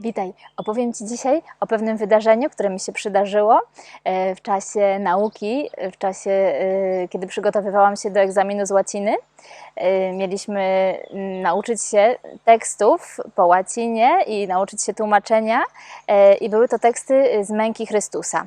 Witaj. Opowiem Ci dzisiaj o pewnym wydarzeniu, które mi się przydarzyło e, w czasie nauki, e, w czasie, e, kiedy przygotowywałam się do egzaminu z łaciny. Mieliśmy mm, nauczyć się tekstów po łacinie i nauczyć się tłumaczenia. I były to teksty z męki Chrystusa.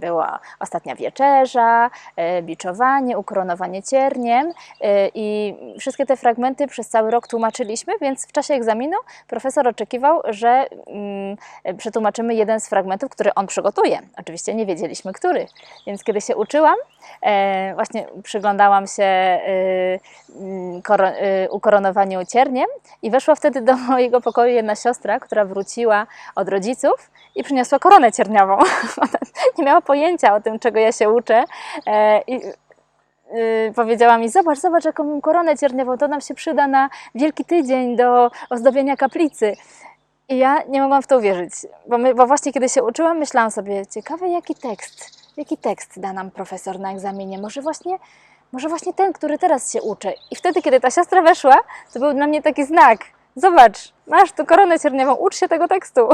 Była ostatnia wieczerza, e, biczowanie, ukoronowanie cierniem e, i wszystkie te fragmenty przez cały rok tłumaczyliśmy, więc w czasie egzaminu profesor oczekiwał, że mm, przetłumaczymy jeden z fragmentów, który on przygotuje. Oczywiście nie wiedzieliśmy, który. Więc kiedy się uczyłam, e, właśnie przyglądałam się mm, koro, ukoronowaniu cierniem i weszła wtedy do mojego pokoju jedna siostra, która wróciła od rodziców i przyniosła koronę cierniową. Nie miała pojęcia o tym, czego ja się uczę. E, i, y, powiedziała mi, zobacz, zobacz jaką koronę cierniową, to nam się przyda na Wielki Tydzień do ozdobienia kaplicy. I ja nie mogłam w to uwierzyć, bo, my, bo właśnie kiedy się uczyłam, myślałam sobie, ciekawe jaki tekst, jaki tekst da nam profesor na egzaminie, może właśnie, może właśnie ten, który teraz się uczę. I wtedy, kiedy ta siostra weszła, to był dla mnie taki znak, zobacz, masz tu koronę cierniową, ucz się tego tekstu.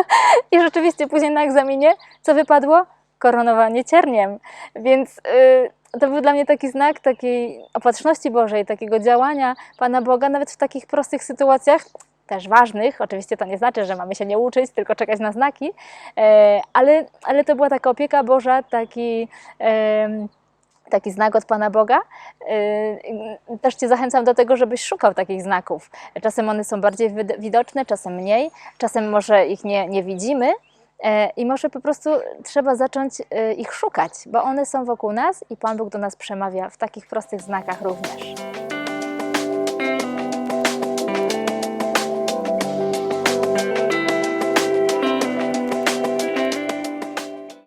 I rzeczywiście później na egzaminie, co wypadło? Koronowanie cierniem. Więc y, to był dla mnie taki znak takiej opatrzności Bożej, takiego działania Pana Boga, nawet w takich prostych sytuacjach, też ważnych. Oczywiście to nie znaczy, że mamy się nie uczyć, tylko czekać na znaki, e, ale, ale to była taka opieka Boża, taki. em, Taki znak od Pana Boga. Yy, Też Cię zachęcam do tego, żebyś szukał takich znaków. Czasem one są bardziej widoczne, czasem mniej, czasem może ich nie, nie widzimy. E, I może po prostu trzeba zacząć e, ich szukać, bo one są wokół nas i Pan Bóg do nas przemawia w takich prostych znakach również.